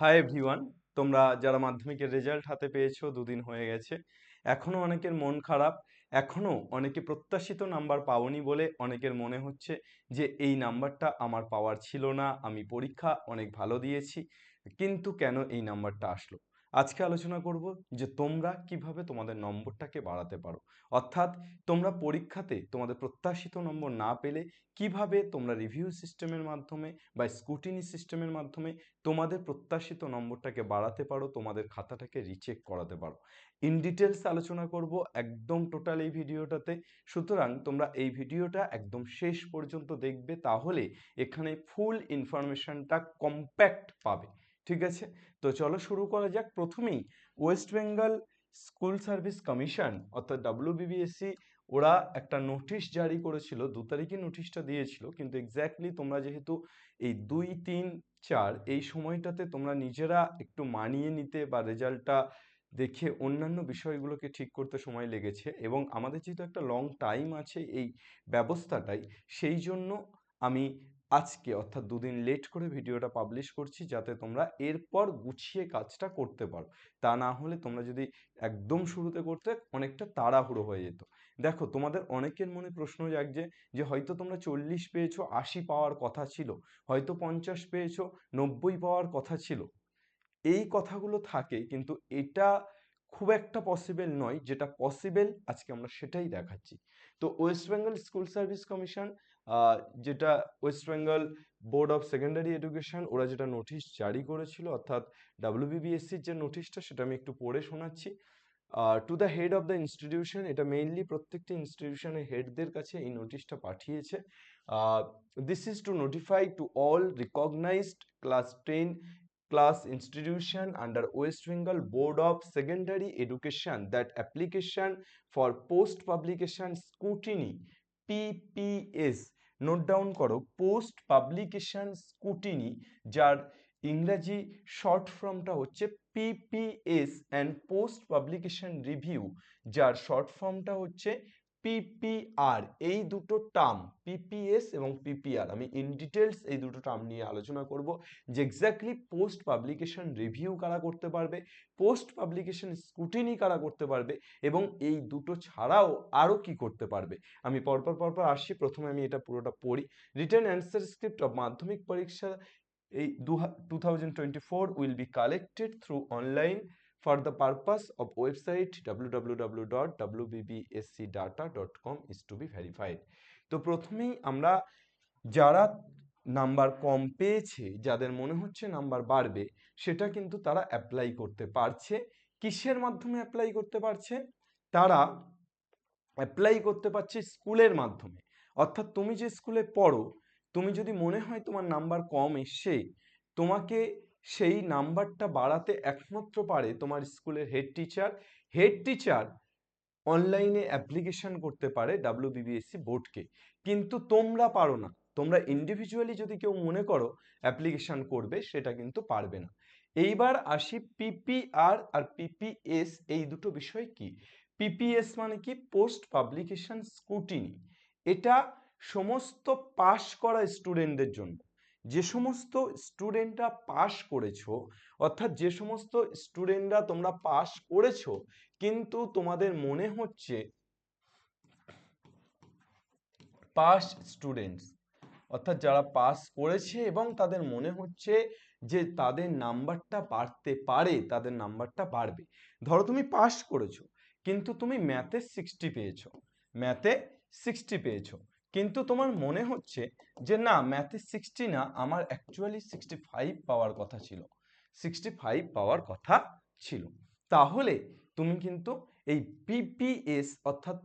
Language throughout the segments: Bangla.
হাই এভরিওয়ান তোমরা যারা মাধ্যমিকের রেজাল্ট হাতে পেয়েছ, দুদিন হয়ে গেছে। এখনও অনেকের মন খারাপ এখনও অনেকে প্রত্যাশিত নাম্বার পাওনি বলে অনেকের মনে হচ্ছে যে, এই নাম্বারটা আমার পাওয়ার ছিল না, আমি পরীক্ষা অনেক ভালো দিয়েছি, কিন্তু কেন এই নাম্বারটা আসলো? আজকে আলোচনা করব যে তোমরা কীভাবে তোমাদের নম্বরটাকে বাড়াতে পারো। অর্থাৎ তোমরা পরীক্ষাতে তোমাদের প্রত্যাশিত নম্বর না পেলে কীভাবে তোমরা রিভিউ সিস্টেমের মাধ্যমে বা স্কুটিনি সিস্টেমের মাধ্যমে তোমাদের প্রত্যাশিত নম্বরটাকে বাড়াতে পারো, তোমাদের খাতাটাকে রিচেক করাতে পারো। ইন ডিটেলস আলোচনা করব একদম টোটাল এই ভিডিওটাতে। সুতরাং তোমরা এই ভিডিওটা একদম শেষ পর্যন্ত দেখবে, তাহলে এখানে ফুল ইনফরমেশনটা কম্প্যাক্ট পাবে। ঠিক আছে? তো চলো শুরু করা যাক। প্রথমেই West Bengal school service commission অর্থাৎ ডাব্লিউবিবিএসসি ওরা একটা নোটিশ জারি করেছিল। দু তারিখে নোটিশটা দিয়েছিল। কিন্তু এক্স্যাক্টলি তোমরা যেহেতু এই দুই, তিন, চার, এই সময়টাতে তোমরা নিজেরা একটু মানিয়ে নিতে বা রেজাল্টটা দেখে অন্যান্য বিষয়গুলোকে ঠিক করতে সময় লেগেছে এবং আমাদের যেহেতু একটা লং টাইম আছে এই ব্যবস্থাটাই সেই জন্য আমি আজকে অর্থাৎ দুদিন লেট করে ভিডিওটা পাবলিশ করছি যাতে তোমরা এরপর গুছিয়ে কাজটা করতে পারো। তা না হলে তোমরা যদি একদম শুরুতে করতে অনেকটা তাড়াহুড়ো হয়ে যেত। দেখো, তোমাদের অনেকের মনে প্রশ্ন জাগছে যে, হয়তো তোমরা চল্লিশ পেয়েছ, আশি পাওয়ার কথা ছিল। হয়তো পঞ্চাশ পেয়েছ, নব্বই পাওয়ার কথা ছিল। এই কথাগুলো থাকে কিন্তু এটা খুব একটা পসিবল নয়। যেটা পসিবল আজকে আমরা সেটাই দেখাচ্ছি। তো West Bengal school service commission যেটা West Bengal board of secondary education, ওরা যেটা নোটিশ জারি করেছিল, অর্থাৎ ডাব্লিউবিবিএসসির যে নোটিশটা, সেটা আমি একটু পড়ে শোনাচ্ছি। To the head of the institution এটা মেইনলি প্রত্যেকটি ইনস্টিটিউশনের হেডদের কাছে এই নোটিশটা পাঠিয়েছে। This is to notify to all recognised class ten class institution under West Bengal Board of Secondary Education that application for post publication scrutiny PPS note down করো পোস্ট পাবলিকেশন স্কুটিনি যার ইংরাজি শর্ট ফর্মটা হচ্ছে PPS and post publication review যার শর্ট ফর্মটা হচ্ছে পিপিআর এই দুটো টার্ম পিপিএস এবং পিপিআর আমি ইন ডিটেলস এই দুটো টার্ম নিয়ে আলোচনা করব, যে এক্স্যাক্টলি পোস্ট পাবলিকেশন রিভিউ কারা করতে পারবে পোস্ট পাবলিকেশন স্কুটিনি কারা করতে পারবে, এবং এই দুটো ছাড়াও আরও কি করতে পারবে। আমি পরপর পরপর আসি প্রথমে আমি এটা পুরোটা পড়ি। রিটার্ন অ্যান্সার স্ক্রিপ্ট অফ মাধ্যমিক পরীক্ষা এই দু two thousand twenty four will be collected through online for the purpose of website www.wbbscdata.com is to be verified. তো প্রথমেই আমরা যারা নাম্বার কম পেয়েছে, যাদের মনে হচ্ছে নাম্বার বাড়বে, সেটা কিন্তু তারা অ্যাপ্লাই করতে পারছে। কিসের মাধ্যমে অ্যাপ্লাই করতে পারছে? তারা অ্যাপ্লাই করতে পারছে স্কুলের মাধ্যমে। অর্থাৎ তুমি যে স্কুলে পড়ো, তুমি যদি মনে হয় তোমার নাম্বার কম এসছে, তোমাকে সেই নাম্বারটা বাড়াতে একমাত্র পারে তোমার স্কুলের হেড টিচার হেড টিচার অনলাইনে অ্যাপ্লিকেশন করতে পারে ডাব্লিউবিবিএসসি বোর্ডকে কিন্তু তোমরা পারো না। তোমরা ইন্ডিভিজুয়ালি যদি কেউ মনে করো অ্যাপ্লিকেশন করবে, সেটা কিন্তু পারবে না। এইবার আসি পিপিআর আর পিপিএস এই দুটো বিষয় কি? পিপিএস মানে কি? পোস্ট পাবলিকেশন স্কুটিনি এটা সমস্ত পাশ করা স্টুডেন্টদের জন্য। যে সমস্ত স্টুডেন্টরা পাস করেছ, অর্থাৎ যে সমস্ত স্টুডেন্টরা তোমরা পাস করেছ, কিন্তু তোমাদের মনে হচ্ছে পাস স্টুডেন্টস অর্থাৎ যারা পাস করেছে এবং তাদের মনে হচ্ছে যে তাদের নাম্বারটা বাড়তে পারে, তাদের নাম্বারটা বাড়বে। ধরো তুমি পাস করেছ, কিন্তু তুমি ম্যাথে সিক্সটি পেয়েছ ম্যাথে সিক্সটি পেয়েছ। কিন্তু তোমার মনে হচ্ছে যে, না ম্যাথে সিক্সটি না, আমার অ্যাকচুয়ালি সিক্সটি ফাইভ পাওয়ার কথা ছিল। সিক্সটি ফাইভ পাওয়ার কথা ছিল। তাহলে তুমি কিন্তু এই পিপিএস অর্থাৎ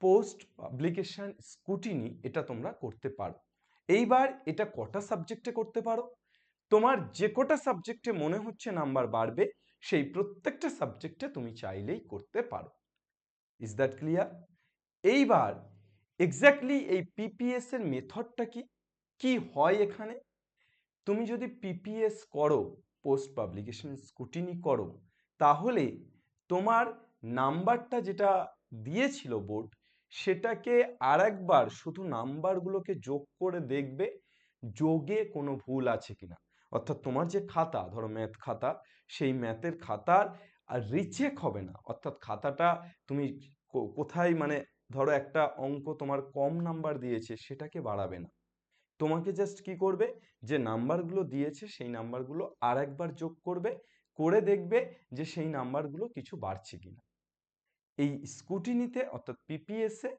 পোস্ট পাবলিকেশন স্কুটিনি এটা তোমরা করতে পারো। এইবার এটা কটা সাবজেক্টে করতে পারো? তোমার যে কটা সাবজেক্টে মনে হচ্ছে নাম্বার বাড়বে, সেই প্রত্যেকটা সাবজেক্টে তুমি চাইলেই করতে পারো। ইজ দ্যাট ক্লিয়ার এইবার এক্স্যাক্টলি এই পিপিএস এর মেথডটা কি? কি হয় এখানে? তুমি যদি পিপিএস করো পোস্ট পাবলিকেশন স্কুটিনি করো, তাহলে তোমার নাম্বারটা যেটা দিয়েছিল বোর্ড সেটাকে আর একবার শুধু নাম্বারগুলোকে যোগ করে দেখবে, যোগে কোনো ভুল আছে কিনা। অর্থাৎ তোমার যে খাতা, ধরো ম্যাথ খাতা, সেই ম্যাথের খাতার আর রিচেক হবে না। অর্থাৎ খাতাটা তুমি কোথায় মানে ধরো একটা অঙ্ক তোমার কম নাম্বার দিয়েছে সেটাকে বাড়াবে না। তোমাকে জাস্ট কি করবে? যে নাম্বারগুলো দিয়েছে সেই নাম্বারগুলো আর একবার যোগ করবে, করে দেখবে যে সেই নাম্বারগুলো কিছু বাড়ছে কিনা। এই স্কুটিনিতে অর্থাৎ পিপিএসে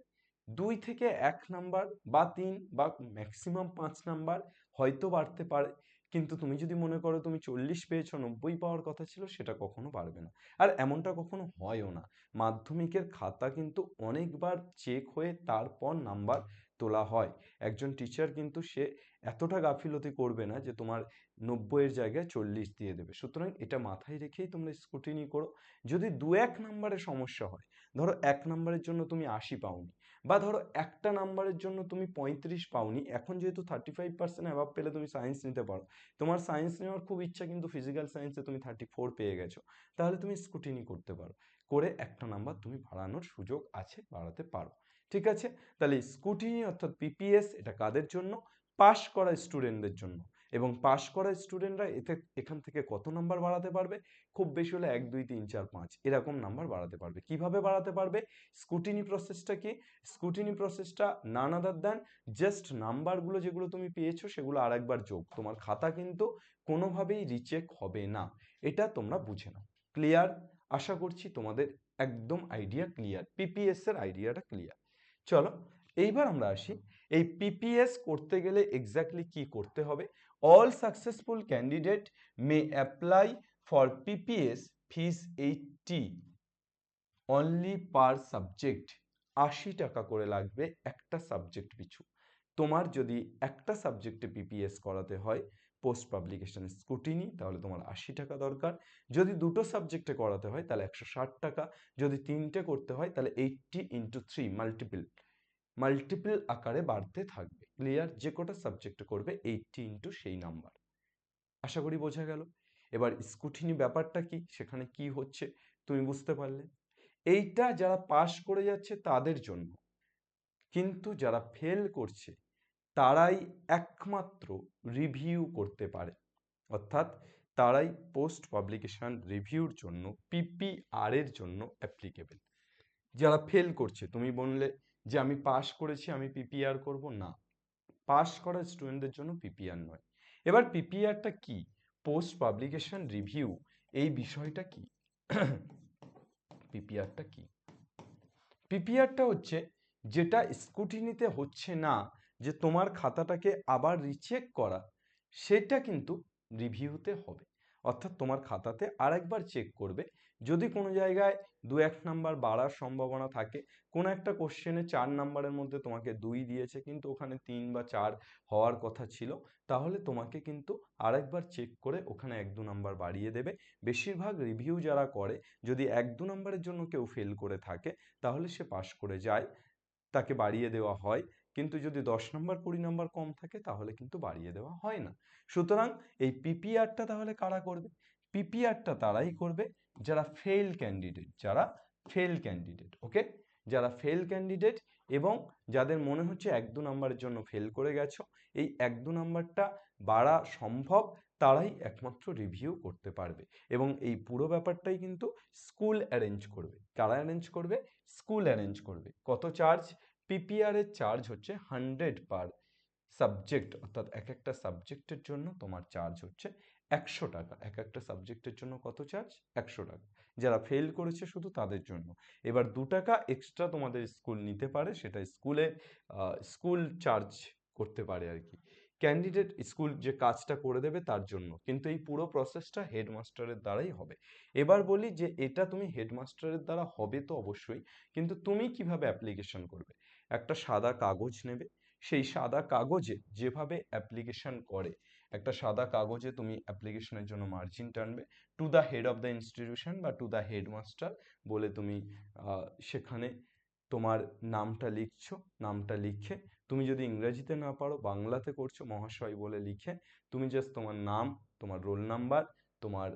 দুই থেকে এক নাম্বার বা তিন বা ম্যাক্সিমাম পাঁচ নাম্বার হয়তো বাড়তে পারে। কিন্তু তুমি যদি মনে করো তুমি চল্লিশ পেয়েছ, নব্বই পাওয়ার কথা ছিল, সেটা কখনো পারবে না। আর এমনটা কখনো হয়ও না। মাধ্যমিকের খাতা কিন্তু অনেকবার চেক হয়ে তারপর নাম্বার তোলা হয়। একজন টিচার কিন্তু সে এতটা গাফিলতি করবে না যে তোমার নব্বইয়ের জায়গায় চল্লিশ দিয়ে দেবে। সুতরাং এটা মাথায় রেখেই তোমরা স্কুটিনি করো। যদি দু এক নাম্বারের সমস্যা হয়, ধরো এক নাম্বারের জন্য তুমি আশি পাওনি বা ধরো একটা নাম্বারের জন্য তুমি পঁয়ত্রিশ পাওনি, এখন যেহেতু থার্টি ফাইভ পার্সেন্ট অ্যাভাব পেলে তুমি সায়েন্স নিতে পারো। তোমার সায়েন্স নেওয়ার খুব ইচ্ছা, কিন্তু ফিজিক্যাল সায়েন্সে তুমি থার্টি ফোর পেয়ে গেছো। তাহলে তুমি স্কুটিনি করতে পারো, করে একটা নাম্বার তুমি বাড়ানোর সুযোগ আছে, বাড়াতে পারো। ঠিক আছে? তাহলে স্কুটিনি অর্থাৎ পিপিএস এটা কাদের জন্য? পাশ করা স্টুডেন্টদের জন্য। এবং পাশ করা স্টুডেন্টরা এতে, এখান থেকে কত নাম্বার বাড়াতে পারবে? খুব বেশি হলে এক, দুই, তিন, চার, পাঁচ এরকম নাম্বার বাড়াতে পারবে। কীভাবে বাড়াতে পারবে? স্কুটিনি প্রসেসটা কি? স্কুটিনি প্রসেসটা নান আদার জাস্ট নাম্বারগুলো যেগুলো তুমি পেয়েছ সেগুলো আরেকবার যোগ। তোমার খাতা কিন্তু কোনোভাবেই রিচেক হবে না। এটা তোমরা বুঝে নাও। ক্লিয়ার আশা করছি তোমাদের একদম আইডিয়া ক্লিয়ার পিপিএস এর আইডিয়াটা ক্লিয়ার চলো, এইবার আমরা আসি। এই পিপিএস করতে গেলে এক্স্যাক্টলি কি করতে হবে? All successful candidate may apply for PPS fees eighty only per subject আশি টাকা করে লাগবে একটা সাবজেক্ট পিছু। তোমার যদি একটা সাবজেক্টে পিপিএস করাতে হয় পোস্ট পাবলিকেশন স্কুটিনি তাহলে তোমার আশি টাকা দরকার। যদি দুটো সাবজেক্টে করাতে হয়, তাহলে একশো ষাট টাকা। যদি তিনটে করতে হয়, তাহলে eighty into three multiple multiple আকারে বাড়তে থাকবে। ক্লিয়ার যে কটা সাবজেক্টে করবে এইটটি ইন্টু সেই নাম্বার আশা করি বোঝা গেল। এবার স্কুটিনি ব্যাপারটা কি? সেখানে কি হচ্ছে? তুমি বুঝতে পারলে। এইটা যারা পাশ করে যাচ্ছে তাদের জন্য। কিন্তু যারা ফেল করছে, তারাই একমাত্র রিভিউ করতে পারে। অর্থাৎ তারাই পোস্ট পাবলিকেশন রিভিউর জন্য পিপিআর এর জন্য অ্যাপ্লিকেবল যারা ফেল করছে, তুমি বললে যে আমি পাশ করেছি, আমি পিপিআর করব? না। পাশ করা স্টুডেন্টদের জন্য পিপিআর নয়। এবার পিপিআরটা কি? পোস্ট পাবলিকেশন রিভিউ এই বিষয়টা কি? পিপিআরটা কি? পিপিআরটা হচ্ছে যেটা স্কুটিনিতে হচ্ছে না, যে তোমার খাতাটাকে আবার রিচেক করা, সেটা কিন্তু রিভিউতে হবে। অর্থাৎ তোমার খাতাতে আরেকবার চেক করবে যদি কোনো জায়গায় দু এক নাম্বার বাড়ার সম্ভাবনা থাকে, কোনো একটা কোশ্চেনে চার নাম্বারের মধ্যে তোমাকে দুই দিয়েছে, কিন্তু ওখানে তিন বা চার হওয়ার কথা ছিল, তাহলে তোমাকে কিন্তু আরেকবার চেক করে ওখানে এক দু নাম্বার বাড়িয়ে দেবে। বেশিরভাগ রিভিউ যারা করে, যদি এক দু নাম্বারের জন্য কেউ ফেল করে থাকে, তাহলে সে পাশ করে যায়, তাকে বাড়িয়ে দেওয়া হয়। কিন্তু যদি দশ নম্বর, কুড়ি নম্বর কম থাকে, তাহলে কিন্তু বাড়িয়ে দেওয়া হয় না। সুতরাং এই পিপিআরটা তাহলে কারা করবে? পিপিআরটা তারাই করবে। যারা ফেল ক্যান্ডিডেট যারা ফেল ক্যান্ডিডেট ওকে যারা ফেল ক্যান্ডিডেট এবং যাদের মনে হচ্ছে এক দু নম্বরের জন্য ফেল করে গেছো, এই এক দু নম্বরটা বাড়া সম্ভব, তারাই একমাত্র রিভিউ করতে পারবে। এবং এই পুরো ব্যাপারটাই কিন্তু স্কুল অ্যারেঞ্জ করবে। কারা অ্যারেঞ্জ করবে? স্কুল অ্যারেঞ্জ করবে। কত চার্জ পিপিআর এর চার্জ হচ্ছে হান্ড্রেড পার সাবজেক্ট অর্থাৎ এক একটা সাবজেক্টের জন্য তোমার চার্জ হচ্ছে একশো টাকা। এক একটা সাবজেক্টের জন্য কত চার্জ একশো টাকা। যারা ফেল করেছে শুধু তাদের জন্য। এবার দু টাকা এক্সট্রা তোমাদের স্কুল নিতে পারে, সেটা স্কুলে স্কুল চার্জ করতে পারে আর কি। ক্যান্ডিডেট স্কুল যে কাজটা করে দেবে তার জন্য। কিন্তু এই পুরো প্রসেসটা হেডমাস্টারের দ্বারাই হবে। এবার বলি যে, এটা তুমি হেডমাস্টারের দ্বারা হবে তো অবশ্যই, কিন্তু তুমি কীভাবে অ্যাপ্লিকেশন করবে? একটা সাদা কাগজ নেবে। সেই সাদা কাগজে যেভাবে অ্যাপ্লিকেশন করে একটা সাদা কাগজে তুমি অ্যাপ্লিকেশনের জন্য মার্জিন টানবে to the head of the institution বা টু দ্য হেডমাস্টার বলে তুমি সেখানে তোমার নামটা লিখছো, নামটা লিখে তুমি যদি ইংরেজিতে না পারো, বাংলাতে করছ, মহাশয় বলে লিখে তুমি জাস্ট তোমার নাম, তোমার রোল নাম্বার তোমার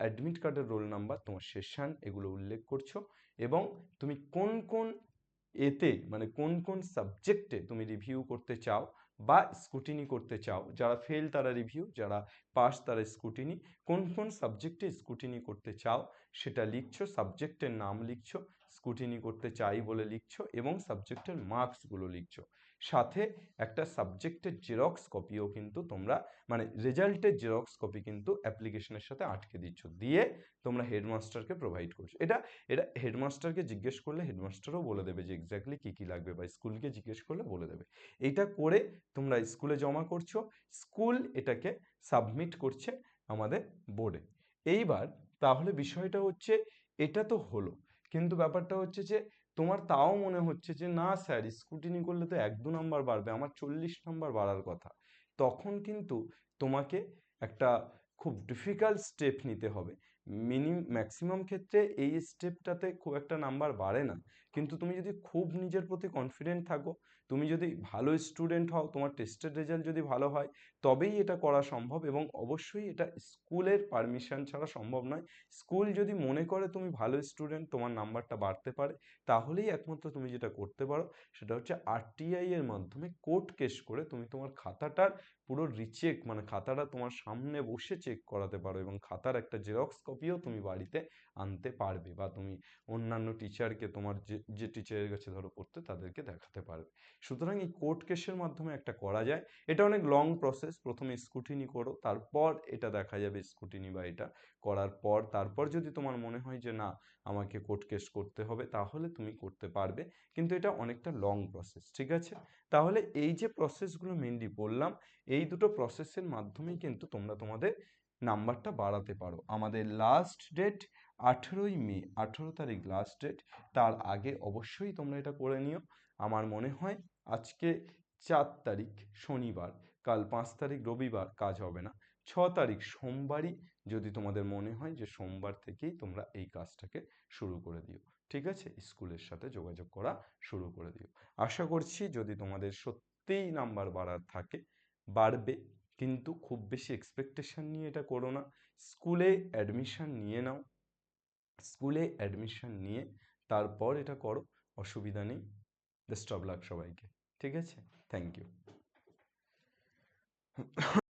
অ্যাডমিট কার্ডের রোল নাম্বার তোমার সেশন এগুলো উল্লেখ করছ এবং তুমি কোন কোন এতে মানে কোন কোন সাবজেক্টে তুমি রিভিউ করতে চাও বা স্কুটিনি করতে চাও, যারা ফেল তারা রিভিউ যারা পাস তারা স্কুটিনি কোন কোন সাবজেক্টে স্কুটিনি করতে চাও, সেটা লিখছো সাবজেক্টের নাম লিখছো স্কুটিনি করতে চাই বলে লিখছো এবং সাবজেক্টের মার্কসগুলো লিখছো। সাথে একটা সাবজেক্টের জেরক্স কপিও কিন্তু তোমরা মানে রেজাল্টের জেরক্স কপি কিন্তু অ্যাপ্লিকেশনের সাথে আটকে দিচ্ছ। দিয়ে তোমরা হেডমাস্টারকে প্রোভাইড করছ। এটা এটা হেডমাস্টারকে জিজ্ঞেস করলে হেডমাস্টারও বলে দেবে যে এক্স্যাক্টলি কী কী লাগবে বা স্কুলকে জিজ্ঞেস করলে বলে দেবে। এটা করে তোমরা স্কুলে জমা করছ। স্কুল এটাকে সাবমিট করছে আমাদের বোর্ডে এইবার তাহলে বিষয়টা হচ্ছে, এটা তো হলো। কিন্তু ব্যাপারটা হচ্ছে যে, তোমার তাও মনে হচ্ছে যে, না স্যার স্কুটিনি করলে তো এক দু নাম্বার বাড়বে, আমার চল্লিশ নাম্বার বাড়ার কথা। তখন কিন্তু তোমাকে একটা খুব ডিফিকাল্ট স্টেপ নিতে হবে। মিনিম ম্যাক্সিমাম ক্ষেত্রে এই স্টেপটাতে খুব একটা নাম্বার বাড়ে না। কিন্তু তুমি যদি খুব নিজের প্রতি কনফিডেন্ট থাকো, তুমি যদি ভালো স্টুডেন্ট হও, তোমার টেস্টের রেজাল্ট যদি ভালো হয়, তবেই এটা করা সম্ভব এবং অবশ্যই এটা স্কুলের পারমিশন ছাড়া সম্ভব নয়। স্কুল যদি মনে করে তুমি ভালো স্টুডেন্ট তোমার নাম্বারটা বাড়তে পারে, তাহলেই একমাত্র তুমি যেটা করতে পারো, সেটা হচ্ছে আরটিআই এর মাধ্যমে কোর্ট কেস করে তুমি তোমার খাতাটার পুরো রিচেক মানে খাতাটা তোমার সামনে বসে চেক করাতে পারো এবং খাতার একটা জেরক্স কপিও তুমি বাড়িতে আনতে পারবে বা তুমি অন্যান্য টিচারকে তোমার যে যে টিচারের কাছে ধরো পড়তে তাদেরকে দেখাতে পারবে। সুতরাং এই কোর্ট কেসের মাধ্যমে একটা করা যায়। এটা অনেক লং প্রসেস প্রথমে স্কুটিনি করো, তারপর এটা দেখা যাবে স্কুটিনি বা এটা করার পর। তারপর যদি তোমার মনে হয় যে, না, আমাকে কোর্ট কেস করতে হবে, তাহলে তুমি করতে পারবে। কিন্তু এটা অনেকটা লং প্রসেস ঠিক আছে? তাহলে এই যে প্রসেসগুলো মেনলি বললাম, এই দুটো প্রসেসের মাধ্যমেই কিন্তু তোমরা তোমাদের নাম্বারটা বাড়াতে পারো। আমাদের লাস্ট ডেট আঠেরোই মে, আঠেরো তারিখ লাস্ট ডেট তার আগে অবশ্যই তোমরা এটা করে নিও। আমার মনে হয় আজকে চার তারিখ শনিবার, কাল পাঁচ তারিখ রবিবার কাজ হবে না। ছ তারিখ সোমবারই যদি তোমাদের মনে হয় যে সোমবার থেকেই তোমরা এই কাজটাকে শুরু করে দিও। ঠিক আছে? স্কুলের সাথে যোগাযোগ করা শুরু করে দিও। আশা করছি যদি তোমাদের সত্যিই নাম্বার বাড়ার থাকে, বাড়বে। কিন্তু খুব বেশি এক্সপেকটেশন নিয়ে এটা করো না। স্কুলে অ্যাডমিশান নিয়ে নাও। স্কুলে অ্যাডমিশান নিয়ে তারপর এটা করো, অসুবিধা নেই। বেস্ট অফ লাক সবাইকে। ঠিক আছে? Thank you